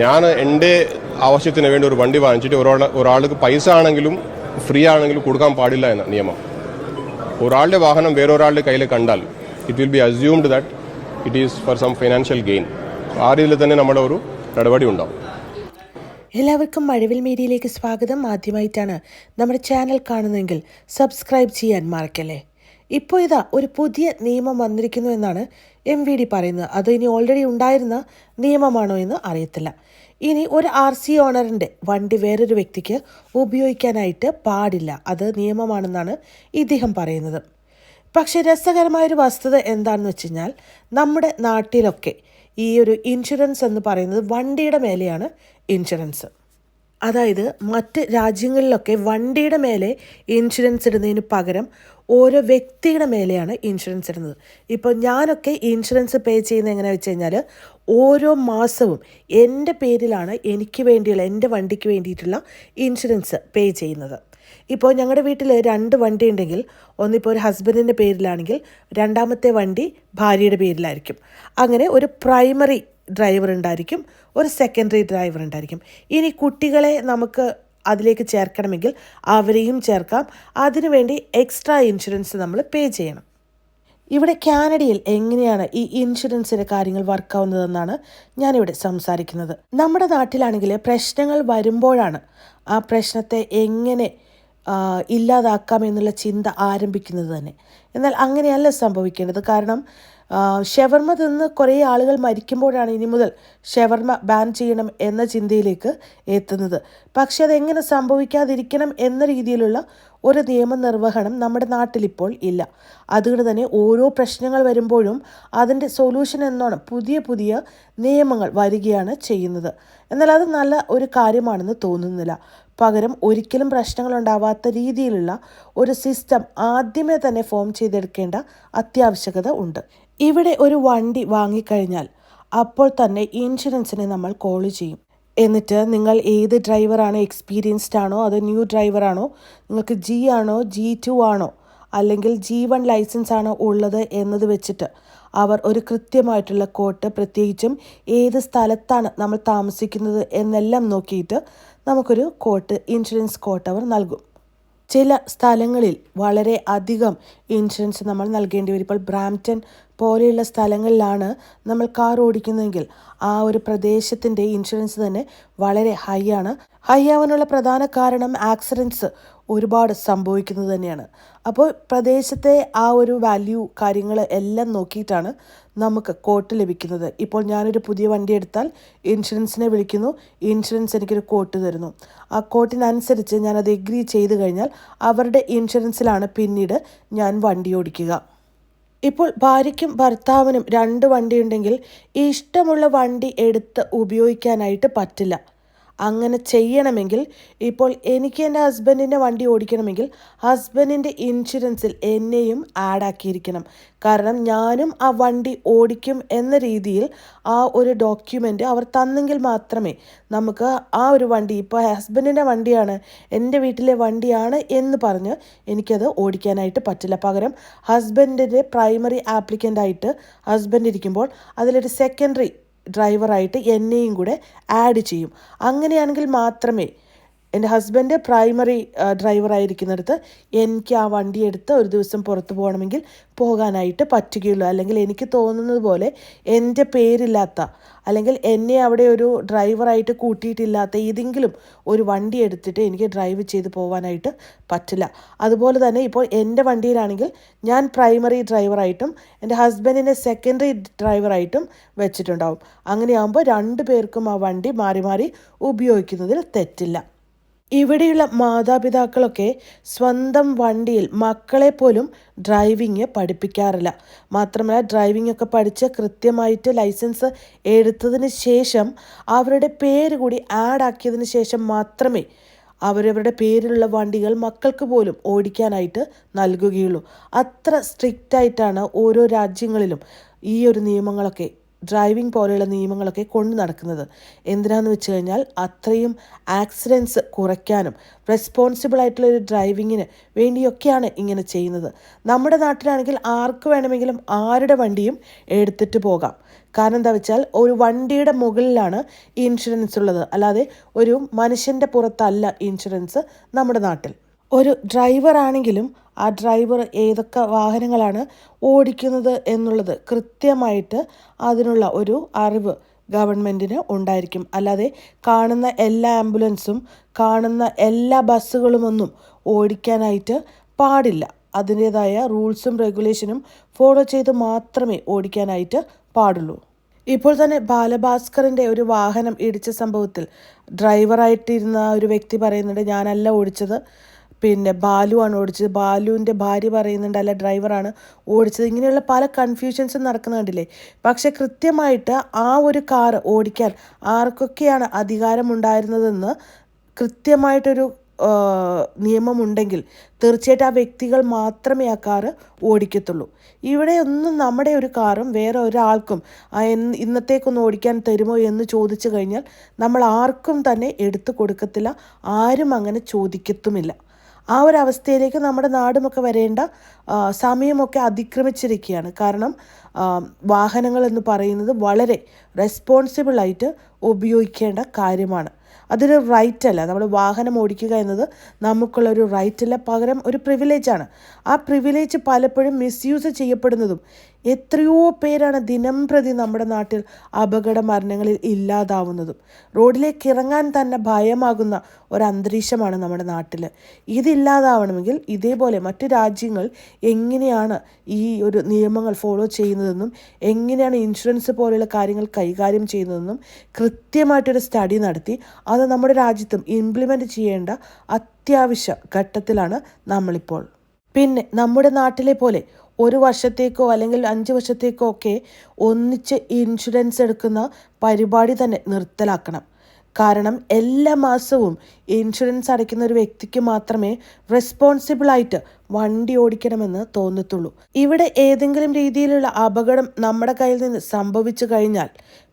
ഞാൻ എന്റെ ആവശ്യത്തിന് വേണ്ടി ഒരു വണ്ടി വാങ്ങിച്ചിട്ട് ഒരാൾ ഒരാൾക്ക് പൈസ ആണെങ്കിലും ഫ്രീ ആണെങ്കിലും കൊടുക്കാൻ പാടില്ല എന്ന നിയമം. ഒരാളുടെ വാഹനം വേറൊരാളുടെ കയ്യിൽ കണ്ടാൽ it will be assumed that it is for some financial gain ആ രീതിയിൽ തന്നെ നമ്മുടെ ഒരു നടപടി ഉണ്ടാവും. എല്ലാവർക്കും മഴവിൽ മീഡിയയിലേക്ക് സ്വാഗതം. ആദ്യമായിട്ടാണ് നമ്മുടെ ചാനൽ കാണുന്നതെങ്കിൽ സബ്സ്ക്രൈബ് ചെയ്യാൻ മറക്കല്ലേ? ഇപ്പോൾ ഇതാ ഒരു പുതിയ നിയമം വന്നിരിക്കുന്നു എന്നാണ് എം വി ഡി പറയുന്നത്. അത് ഇനി ഓൾറെഡി ഉണ്ടായിരുന്ന നിയമമാണോ എന്ന് അറിയത്തില്ല. ഇനി ഒരു ആർ സി ഓണറിന്റെ വണ്ടി വേറൊരു വ്യക്തിക്ക് ഉപയോഗിക്കാനായിട്ട് പാടില്ല. അത് നിയമമാണെന്നാണ് ഇദ്ദേഹം പറയുന്നത്. പക്ഷെ രസകരമായൊരു വസ്തുത എന്താണെന്ന് വെച്ച് കഴിഞ്ഞാൽ നമ്മുടെ നാട്ടിലൊക്കെ ഈ ഒരു ഇൻഷുറൻസ് എന്ന് പറയുന്നത് വണ്ടിയുടെ മേലെയാണ് ഇൻഷുറൻസ് അതായത് മറ്റ് രാജ്യങ്ങളിലൊക്കെ വണ്ടിയുടെ മേലെ ഇൻഷുറൻസ് ഇടുന്നതിന് പകരം ഓരോ വ്യക്തിയുടെ മേലെയാണ് ഇൻഷുറൻസ് ഇടുന്നത്. ഇപ്പോൾ ഞാനൊക്കെ ഇൻഷുറൻസ് പേ ചെയ്യുന്നത് എങ്ങനെയാണെന്ന് വെച്ച് കഴിഞ്ഞാൽ ഓരോ മാസവും എന്റെ പേരിലാണ് എനിക്ക് വേണ്ടിയുള്ള എന്റെ വണ്ടിക്ക് വേണ്ടിയിട്ടുള്ള ഇൻഷുറൻസ് പേ ചെയ്യുന്നത്. ഇപ്പോൾ ഞങ്ങളുടെ വീട്ടിൽ രണ്ട് വണ്ടി ഉണ്ടെങ്കിൽ ഒന്നിപ്പോൾ ഒരു ഹസ്ബൻഡിന്റെ പേരിലാണെങ്കിൽ രണ്ടാമത്തെ വണ്ടി ഭാര്യയുടെ പേരിലായിരിക്കും. അങ്ങനെ ഒരു പ്രൈമറി ഡ്രൈവർ ഉണ്ടായിരിക്കും. ഒരു സെക്കൻഡറി ഡ്രൈവർ ഉണ്ടായിരിക്കും. ഇനി കുട്ടികളെ നമുക്ക് അതിലേക്ക് ചേർക്കണമെങ്കിൽ അവരെയും ചേർക്കാം. അതിനുവേണ്ടി എക്സ്ട്രാ ഇൻഷുറൻസ് നമ്മൾ പേ ചെയ്യണം. ഇവിടെ കാനഡയിൽ എങ്ങനെയാണ് ഈ ഇൻഷുറൻസിന്റെ കാര്യങ്ങൾ വർക്കാവുന്നതെന്നാണ് ഞാനിവിടെ സംസാരിക്കുന്നത്. നമ്മുടെ നാട്ടിലാണെങ്കിൽ പ്രശ്നങ്ങൾ വരുമ്പോഴാണ് ആ പ്രശ്നത്തെ എങ്ങനെ ഇല്ലാതാക്കാം എന്നുള്ള ചിന്ത ആരംഭിക്കുന്നത് തന്നെ. എന്നാൽ അങ്ങനെയല്ല സംഭവിക്കേണ്ടത്. കാരണം ഷവർമ തിന്ന് കുറേ ആളുകൾ മരിക്കുമ്പോഴാണ് ഇനി മുതൽ ഷവർമ ബാൻ ചെയ്യണം എന്ന ചിന്തയിലേക്ക് എത്തുന്നത്. പക്ഷെ അതെങ്ങനെ സംഭവിക്കാതിരിക്കണം എന്ന രീതിയിലുള്ള ഒരു നിയമനിർവഹണം നമ്മുടെ നാട്ടിലിപ്പോൾ ഇല്ല. അതുകൊണ്ട് തന്നെ ഓരോ പ്രശ്നങ്ങൾ വരുമ്പോഴും അതിന്റെ സൊല്യൂഷൻ എന്നോണം പുതിയ പുതിയ നിയമങ്ങൾ വരികയാണ് ചെയ്യുന്നത്. എന്നാൽ അത് നല്ല ഒരു കാര്യമാണെന്ന് തോന്നുന്നില്ല. പകരം ഒരിക്കലും പ്രശ്നങ്ങൾ ഉണ്ടാവാത്ത രീതിയിലുള്ള ഒരു സിസ്റ്റം ആദ്യമേ തന്നെ ഫോം ചെയ്തെടുക്കേണ്ട അത്യാവശ്യകത ഉണ്ട്. ഇവിടെ ഒരു വണ്ടി വാങ്ങിക്കഴിഞ്ഞാൽ അപ്പോൾ തന്നെ ഇൻഷുറൻസിനെ നമ്മൾ കോൾ ചെയ്യും. എന്നിട്ട് നിങ്ങൾ ഏത് ഡ്രൈവറാണ് എക്സ്പീരിയൻസ്ഡ് ആണോ അതോ ന്യൂ ഡ്രൈവറാണോ നിങ്ങൾക്ക് ജി ആണോ ജി ടു ആണോ അല്ലെങ്കിൽ ജി വൺ ലൈസൻസ് ആണോ ഉള്ളത് എന്നത് വെച്ചിട്ട് അവർ ഒരു കൃത്യമായിട്ടുള്ള കോട്ട് പ്രത്യേകിച്ചും ഏത് സ്ഥലത്താണ് നമ്മൾ താമസിക്കുന്നത് എന്നെല്ലാം നോക്കിയിട്ട് നമുക്കൊരു കോട്ട് ഇൻഷുറൻസ് കോട്ട് അവർ നൽകും. ചില സ്ഥലങ്ങളിൽ വളരെ അധികം ഇൻഷുറൻസ് നമ്മൾ നൽകേണ്ടി വരും. ഇപ്പോൾ ബ്രാംപ്റ്റൺ പോലെയുള്ള സ്ഥലങ്ങളിലാണ് നമ്മൾ കാർ ഓടിക്കുന്നതെങ്കിൽ ആ ഒരു പ്രദേശത്തിന്റെ ഇൻഷുറൻസ് തന്നെ വളരെ ഹൈ ആണ് ഹൈ ആവാനുള്ള പ്രധാന കാരണം ആക്സിഡൻസ് ഒരുപാട് സംഭവിക്കുന്നത് തന്നെയാണ്. അപ്പോൾ പ്രദേശത്തെ ആ ഒരു വാല്യൂ കാര്യങ്ങൾ എല്ലാം നോക്കിയിട്ടാണ് നമുക്ക് കോട്ട് ലഭിക്കുന്നത്. ഇപ്പോൾ ഞാനൊരു പുതിയ വണ്ടി എടുത്താൽ ഇൻഷുറൻസിനെ വിളിക്കുന്നു. ഇൻഷുറൻസ് എനിക്കൊരു കോട്ട് തരുന്നു. ആ കോട്ടിനനുസരിച്ച് ഞാനത് എഗ്രി ചെയ്ത് കഴിഞ്ഞാൽ അവരുടെ ഇൻഷുറൻസിലാണ് പിന്നീട് ഞാൻ വണ്ടി ഓടിക്കുക. ഇപ്പോൾ ഭാര്യയ്ക്കും ഭർത്താവിനും രണ്ട് വണ്ടിയുണ്ടെങ്കിൽ ഇഷ്ടമുള്ള വണ്ടി എടുത്ത് ഉപയോഗിക്കാനായിട്ട് പറ്റില്ല. അങ്ങനെ ചെയ്യണമെങ്കിൽ ഇപ്പോൾ എനിക്ക് എന്റെ ഹസ്ബൻഡിന്റെ വണ്ടി ഓടിക്കണമെങ്കിൽ ഹസ്ബൻഡിന്റെ ഇൻഷുറൻസിൽ എന്നെയും ആഡ് ആക്കിയിരിക്കണം. കാരണം ഞാനും ആ വണ്ടി ഓടിക്കും എന്ന രീതിയിൽ ആ ഒരു ഡോക്യുമെന്റ് അവർ തന്നെങ്കിൽ മാത്രമേ നമുക്ക് ആ ഒരു വണ്ടി ഇപ്പോൾ ഹസ്ബൻഡിന്റെ വണ്ടിയാണ് എന്റെ വീട്ടിലെ വണ്ടിയാണ് എന്ന് പറഞ്ഞ് എനിക്കത് ഓടിക്കാനായിട്ട് പറ്റില്ല. പകരം ഹസ്ബൻഡിന്റെ പ്രൈമറി ആപ്ലിക്കന്റായിട്ട് ഹസ്ബൻഡ് ഇരിക്കുമ്പോൾ അതിലൊരു സെക്കൻഡറി ഡ്രൈവറായിട്ട് എന്നെയും കൂടെ ആഡ് ചെയ്യും. അങ്ങനെയാണെങ്കിൽ മാത്രമേ എന്റെ ഹസ്ബൻഡ് പ്രൈമറി ഡ്രൈവറായിരിക്കുന്നിടത്ത് എനിക്ക് ആ വണ്ടി എടുത്ത് ഒരു ദിവസം പുറത്ത് പോകണമെങ്കിൽ പോകാനായിട്ട് പറ്റുകയുള്ളൂ. അല്ലെങ്കിൽ എനിക്ക് തോന്നുന്നത് പോലെ എന്റെ പേരില്ലാത്ത അല്ലെങ്കിൽ എന്നെ അവിടെ ഒരു ഡ്രൈവറായിട്ട് കൂട്ടിയിട്ടില്ലാത്ത ഏതെങ്കിലും ഒരു വണ്ടി എടുത്തിട്ട് എനിക്ക് ഡ്രൈവ് ചെയ്ത് പോകാനായിട്ട് പറ്റില്ല. അതുപോലെ തന്നെ ഇപ്പോൾ എന്റെ വണ്ടിയിലാണെങ്കിൽ ഞാൻ പ്രൈമറി ഡ്രൈവറായിട്ടും എന്റെ ഹസ്ബൻഡിനെ സെക്കൻഡറി ഡ്രൈവറായിട്ടും വെച്ചിട്ടുണ്ടാവും. അങ്ങനെയാകുമ്പോൾ രണ്ട് പേർക്കും ആ വണ്ടി മാറി മാറി ഉപയോഗിക്കുന്നതിൽ തെറ്റില്ല. ഇവിടെയുള്ള മാതാപിതാക്കളൊക്കെ സ്വന്തം വണ്ടിയിൽ മക്കളെ പോലും ഡ്രൈവിങ് പഠിപ്പിക്കാറില്ല. മാത്രമല്ല ഡ്രൈവിംഗ് ഒക്കെ പഠിച്ച് കൃത്യമായിട്ട് ലൈസൻസ് എടുത്തതിന് ശേഷം അവരുടെ പേര് കൂടി ആഡ് ആക്കിയതിന് ശേഷം മാത്രമേ അവരവരുടെ പേരിലുള്ള വണ്ടികൾ മക്കൾക്ക് പോലും ഓടിക്കാനായിട്ട് നൽകുകയുള്ളൂ. അത്ര സ്ട്രിക്റ്റായിട്ടാണ് ഓരോ രാജ്യങ്ങളിലും ഈ ഒരു നിയമങ്ങളൊക്കെ ഡ്രൈവിംഗ് പോലെയുള്ള നിയമങ്ങളൊക്കെ കൊണ്ടു നടക്കുന്നത്. എന്തിനാന്ന് വെച്ച് കഴിഞ്ഞാൽ അത്രയും ആക്സിഡൻസ് കുറയ്ക്കാനും റെസ്പോൺസിബിൾ ആയിട്ടുള്ള ഒരു ഡ്രൈവിങ്ങിന് വേണ്ടിയൊക്കെയാണ് ഇങ്ങനെ ചെയ്യുന്നത്. നമ്മുടെ നാട്ടിലാണെങ്കിൽ ആർക്ക് വേണമെങ്കിലും ആരുടെ വണ്ടിയും എടുത്തിട്ട് പോകാം. കാരണം എന്താ വെച്ചാൽ ഒരു വണ്ടിയുടെ മുകളിലാണ് ഇൻഷുറൻസ് ഉള്ളത്. അല്ലാതെ ഒരു മനുഷ്യന്റെ പുറത്തല്ല ഇൻഷുറൻസ് നമ്മുടെ നാട്ടിൽ. ഒരു ഡ്രൈവറാണെങ്കിലും ആ ഡ്രൈവർ ഏതൊക്കെ വാഹനങ്ങളാണ് ഓടിക്കുന്നത് എന്നുള്ളത് കൃത്യമായിട്ട് അതിനുള്ള ഒരു അറിവ് ഗവൺമെന്റിന് ഉണ്ടായിരിക്കും. അല്ലാതെ കാണുന്ന എല്ലാ ആംബുലൻസും കാണുന്ന എല്ലാ ബസ്സുകളുമൊന്നും ഓടിക്കാനായിട്ട് പാടില്ല. അതിന്റേതായ റൂൾസും റെഗുലേഷനും ഫോളോ ചെയ്ത് മാത്രമേ ഓടിക്കാനായിട്ട് പാടുള്ളൂ. ഇപ്പോൾ തന്നെ ബാലഭാസ്കറിന്റെ ഒരു വാഹനം ഇടിച്ച സംഭവത്തിൽ ഡ്രൈവറായിട്ടിരുന്ന ഒരു വ്യക്തി പറയുന്നുണ്ട് ഞാനല്ല ഓടിച്ചത്. പിന്നെ ബാലുവാണ് ഓടിച്ചത്. ബാലുവിന്റെ ഭാര്യ പറയുന്നുണ്ട് അല്ല ഡ്രൈവറാണ് ഓടിച്ചത്. ഇങ്ങനെയുള്ള പല കൺഫ്യൂഷൻസും നടക്കുന്ന കണ്ടില്ലേ? പക്ഷെ കൃത്യമായിട്ട് ആ ഒരു കാർ ഓടിക്കാൻ ആർക്കൊക്കെയാണ് അധികാരമുണ്ടായിരുന്നതെന്ന് കൃത്യമായിട്ടൊരു നിയമമുണ്ടെങ്കിൽ തീർച്ചയായിട്ടും ആ വ്യക്തികൾ മാത്രമേ ആ കാറ് ഓടിക്കത്തുള്ളൂ. ഇവിടെ ഒന്നും നമ്മുടെ ഒരു കാറും വേറെ ഒരാൾക്കും ഇന്നത്തേക്കൊന്ന് ഓടിക്കാൻ തരുമോ? എന്ന് ചോദിച്ചു കഴിഞ്ഞാൽ നമ്മൾ ആർക്കും തന്നെ എടുത്തു കൊടുക്കത്തില്ല ആരും അങ്ങനെ ചോദിക്കത്തുമില്ല. ആ ഒരു അവസ്ഥയിലേക്ക് നമ്മുടെ നാടുമൊക്കെ വരേണ്ട സമയമൊക്കെ അതിക്രമിച്ചിരിക്കുകയാണ്. കാരണം വാഹനങ്ങൾ എന്ന് പറയുന്നത് വളരെ റെസ്പോൺസിബിളായിട്ട് ഉപയോഗിക്കേണ്ട കാര്യമാണ്. അതൊരു റൈറ്റ് അല്ല. നമ്മൾ വാഹനം ഓടിക്കുക എന്നത് നമുക്കുള്ള ഒരു റൈറ്റ് അല്ല. പകരം ഒരു പ്രിവിലേജാണ് ആ പ്രിവിലേജ് പലപ്പോഴും മിസ്യൂസ് ചെയ്യപ്പെടുന്നതും എത്രയോ പേരാണ് ദിനം പ്രതി നമ്മുടെ നാട്ടിൽ അപകട മരണങ്ങളിൽ ഇല്ലാതാവുന്നതും. റോഡിലേക്ക് ഇറങ്ങാൻ തന്നെ ഭയമാകുന്ന ഒരന്തരീക്ഷമാണ് നമ്മുടെ നാട്ടിൽ ഇതില്ലാതാവണമെങ്കിൽ ഇതേപോലെ മറ്റു രാജ്യങ്ങൾ എങ്ങനെയാണ് ഈ ഒരു നിയമങ്ങൾ ഫോളോ ചെയ്യുന്നതെന്നും എങ്ങനെയാണ് ഇൻഷുറൻസ് പോലെയുള്ള കാര്യങ്ങൾ കൈകാര്യം ചെയ്യുന്നതെന്നും കൃത്യമായിട്ടൊരു സ്റ്റഡി നടത്തി അത് നമ്മുടെ രാജ്യത്തും ഇംപ്ലിമെന്റ് ചെയ്യേണ്ട അത്യാവശ്യ ഘട്ടത്തിലാണ് നമ്മളിപ്പോൾ. പിന്നെ നമ്മുടെ നാട്ടിലെ പോലെ ഒരു വർഷത്തേക്കോ അല്ലെങ്കിൽ അഞ്ച് വർഷത്തേക്കോ ഒക്കെ ഒന്നിച്ച് ഇൻഷുറൻസ് എടുക്കുന്ന പരിപാടി തന്നെ നിർത്തലാക്കണം. കാരണം എല്ലാ മാസവും ഇൻഷുറൻസ് അടയ്ക്കുന്ന ഒരു വ്യക്തിക്ക് മാത്രമേ റെസ്പോൺസിബിളായിട്ട് വണ്ടി ഓടിക്കണമെന്ന് തോന്നത്തുള്ളൂ. ഇവിടെ ഏതെങ്കിലും രീതിയിലുള്ള അപകടം നമ്മുടെ കയ്യിൽ നിന്ന് സംഭവിച്ചു കഴിഞ്ഞാൽ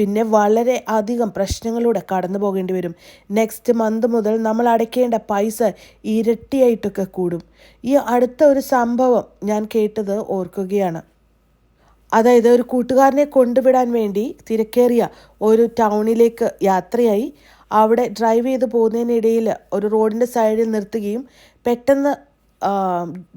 പിന്നെ വളരെ അധികം പ്രശ്നങ്ങളിലൂടെ കടന്നു പോകേണ്ടി വരും. നെക്സ്റ്റ് മന്ത് മുതൽ നമ്മൾ അടയ്ക്കേണ്ട പൈസ ഇരട്ടിയായിട്ടൊക്കെ കൂടും. ഈ അടുത്ത ഒരു സംഭവം ഞാൻ കേട്ടത് ഓർക്കുകയാണ്. അതായത് ഒരു കൂട്ടുകാരനെ കൊണ്ടുവിടാൻ വേണ്ടി തിരക്കേറിയ ഒരു ടൗണിലേക്ക് യാത്രയായി. അവിടെ ഡ്രൈവ് ചെയ്ത് പോകുന്നതിനിടയിൽ ഒരു റോഡിന്റെ സൈഡിൽ നിർത്തുകയും പെട്ടെന്ന്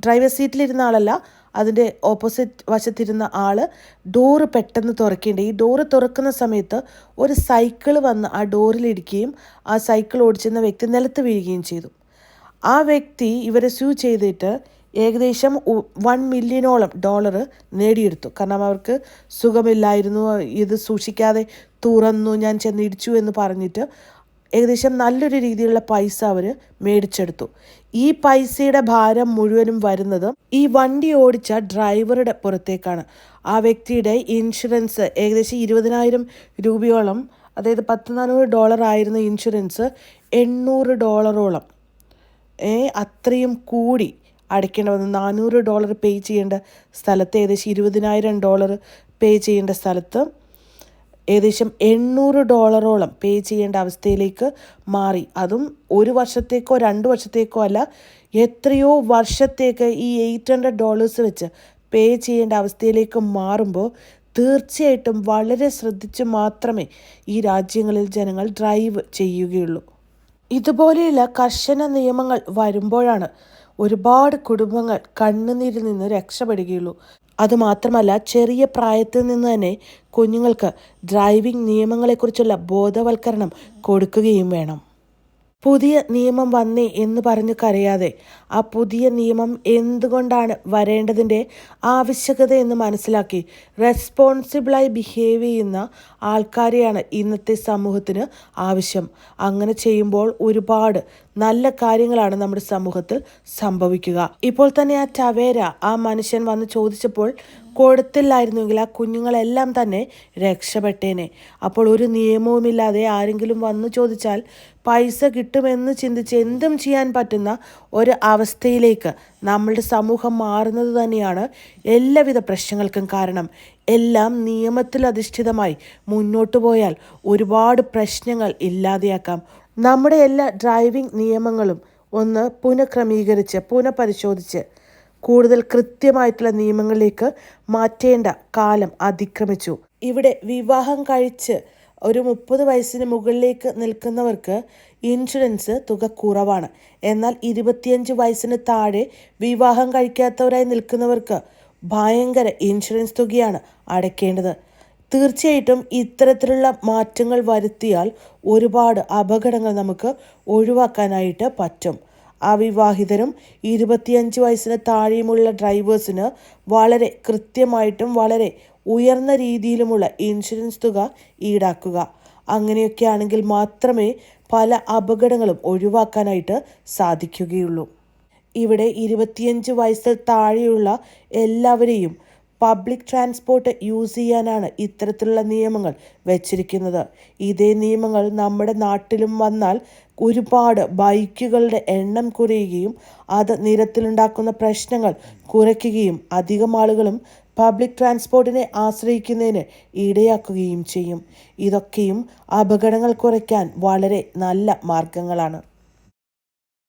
ഡ്രൈവർ സീറ്റിലിരുന്ന ആളല്ല അതിന്റെ ഓപ്പോസിറ്റ് വശത്തിരുന്ന ആൾ ഡോറ് പെട്ടെന്ന് തുറക്കേണ്ട ഈ ഡോറ് തുറക്കുന്ന സമയത്ത് ഒരു സൈക്കിൾ വന്ന് ആ ഡോറിലിടിക്കുകയും ആ സൈക്കിൾ ഓടിച്ചിരുന്ന വ്യക്തി നിലത്ത് വീഴുകയും ചെയ്തു. ആ വ്യക്തി ഇവരെ സ്യൂ ചെയ്തിട്ട് ഏകദേശം വൺ മില്യനോളം ഡോളർ നേടിയെടുത്തു. കാരണം അവർക്ക് സുഖമില്ലായിരുന്നു ഇത് സൂക്ഷിക്കാതെ തുറന്നു ഞാൻ ചെന്നിടിച്ചു എന്ന് പറഞ്ഞിട്ട് ഏകദേശം നല്ലൊരു രീതിയിലുള്ള പൈസ അവർ മേടിച്ചെടുത്തു. ഈ പൈസയുടെ ഭാരം മുഴുവനും വരുന്നത് ഈ വണ്ടി ഓടിച്ച ഡ്രൈവറുടെ പുറത്തേക്കാണ്. ആ വ്യക്തിയുടെ ഇൻഷുറൻസ് ഏകദേശം ഇരുപതിനായിരം രൂപയോളം അതായത് പത്ത് നാനൂറ് ഡോളർ ആയിരുന്ന ഇൻഷുറൻസ് എണ്ണൂറ് ഡോളറോളം ഏ അത്രയും കൂടി അടയ്ക്കേണ്ട വന്നു. നാനൂറ് ഡോളർ പേ ചെയ്യേണ്ട സ്ഥലത്ത് ഏകദേശം ഇരുപതിനായിരം ഡോളർ പേ ചെയ്യേണ്ട സ്ഥലത്ത് ഏകദേശം എണ്ണൂറ് ഡോളറോളം പേ ചെയ്യേണ്ട അവസ്ഥയിലേക്ക് മാറി. അതും ഒരു വർഷത്തേക്കോ രണ്ട് വർഷത്തേക്കോ അല്ല എത്രയോ വർഷത്തേക്ക് ഈ എയ്റ്റ് ഹൺഡ്രഡ് ഡോളേഴ്സ് വെച്ച് പേ ചെയ്യേണ്ട അവസ്ഥയിലേക്ക് മാറുമ്പോൾ തീർച്ചയായിട്ടും വളരെ ശ്രദ്ധിച്ച് മാത്രമേ ഈ രാജ്യങ്ങളിൽ ജനങ്ങൾ ഡ്രൈവ് ചെയ്യുകയുള്ളൂ. ഇതുപോലെയുള്ള കർശന നിയമങ്ങൾ വരുമ്പോഴാണ് ഒരുപാട് കുടുംബങ്ങൾ കണ്ണുനീരിൽ നിന്ന് രക്ഷപ്പെടുകയുള്ളൂ. അതുമാത്രമല്ല ചെറിയ പ്രായത്തിൽ നിന്ന് തന്നെ കുഞ്ഞുങ്ങൾക്ക് ഡ്രൈവിംഗ് നിയമങ്ങളെക്കുറിച്ചുള്ള ബോധവൽക്കരണം കൊടുക്കുകയും വേണം. പുതിയ നിയമം വന്നേ എന്ന് പറഞ്ഞു കരയാതെ ആ പുതിയ നിയമം എന്തുകൊണ്ടാണ് വരേണ്ടതിന്റെ ആവശ്യകത എന്ന് മനസ്സിലാക്കി റെസ്പോൺസിബിളായി ബിഹേവ് ചെയ്യുന്ന ആൾക്കാരെയാണ് ഇന്നത്തെ സമൂഹത്തിന് ആവശ്യം. അങ്ങനെ ചെയ്യുമ്പോൾ ഒരുപാട് നല്ല കാര്യങ്ങളാണ് നമ്മുടെ സമൂഹത്തിൽ സംഭവിക്കുക. ഇപ്പോൾ തന്നെ ആ ടവേര ആ മനുഷ്യൻ വന്ന് ചോദിച്ചപ്പോൾ കൊടുത്തില്ലായിരുന്നുവെങ്കിൽ ആ കുഞ്ഞുങ്ങളെല്ലാം തന്നെ രക്ഷപ്പെട്ടേനെ. അപ്പോൾ ഒരു നിയമവുമില്ലാതെ ആരെങ്കിലും വന്നു ചോദിച്ചാൽ പൈസ കിട്ടുമെന്ന് ചിന്തിച്ച് എന്തും ചെയ്യാൻ പറ്റുന്ന ഒരു അവസ്ഥയിലേക്ക് നമ്മളുടെ സമൂഹം മാറുന്നത് തന്നെയാണ് എല്ലാവിധ പ്രശ്നങ്ങൾക്കും കാരണം. എല്ലാം നിയമത്തിൽ അധിഷ്ഠിതമായി മുന്നോട്ട് പോയാൽ ഒരുപാട് പ്രശ്നങ്ങൾ ഇല്ലാതെയാക്കാം. നമ്മുടെ എല്ലാ ഡ്രൈവിംഗ് നിയമങ്ങളും ഒന്ന് പുനഃക്രമീകരിച്ച് പുനഃപരിശോധിച്ച് കൂടുതൽ കൃത്യമായിട്ടുള്ള നിയമങ്ങളിലേക്ക് മാറ്റേണ്ട കാലം അതിക്രമിച്ചു. ഇവിടെ വിവാഹം കഴിച്ച് ഒരു മുപ്പത് വയസ്സിന് മുകളിലേക്ക് നിൽക്കുന്നവർക്ക് ഇൻഷുറൻസ് തുക കുറവാണ്. എന്നാൽ ഇരുപത്തിയഞ്ച് വയസ്സിന് താഴെ വിവാഹം കഴിക്കാത്തവരായി നിൽക്കുന്നവർക്ക് ഭയങ്കര ഇൻഷുറൻസ് തുകയാണ് അടയ്ക്കേണ്ടത്. തീർച്ചയായിട്ടും ഇത്തരത്തിലുള്ള മാറ്റങ്ങൾ വരുത്തിയാൽ ഒരുപാട് അപകടങ്ങൾ നമുക്ക് ഒഴിവാക്കാനായിട്ട് പറ്റും. അവിവാഹിതരും ഇരുപത്തിയഞ്ച് വയസ്സിന് താഴെയുമുള്ള ഡ്രൈവേഴ്സിന് വളരെ കൃത്യമായിട്ടും വളരെ ഉയർന്ന രീതിയിലുമുള്ള ഇൻഷുറൻസ് തുക ഈടാക്കുക. അങ്ങനെയൊക്കെ ആണെങ്കിൽ മാത്രമേ പല അപകടങ്ങളും ഒഴിവാക്കാനായിട്ട് സാധിക്കുകയുള്ളൂ. ഇവിടെ ഇരുപത്തിയഞ്ച് വയസ്സിൽ താഴെയുള്ള എല്ലാവരെയും പബ്ലിക് ട്രാൻസ്പോർട്ട് യൂസ് ചെയ്യാനാണ് ഇത്തരത്തിലുള്ള നിയമങ്ങൾ വെച്ചിരിക്കുന്നത്. ഇതേ നിയമങ്ങൾ നമ്മുടെ നാട്ടിലും വന്നാൽ ഒരുപാട് ബൈക്കുകളുടെ എണ്ണം കുറയുകയും അത് നിരത്തിലുണ്ടാക്കുന്ന പ്രശ്നങ്ങൾ കുറയ്ക്കുകയും അധികം ആളുകളും പബ്ലിക് ട്രാൻസ്പോർട്ടിനെ ആശ്രയിക്കുന്നതിന് ഇടയാക്കുകയും ചെയ്യും. ഇതൊക്കെയും അപകടങ്ങൾ കുറയ്ക്കാൻ വളരെ നല്ല മാർഗങ്ങളാണ്.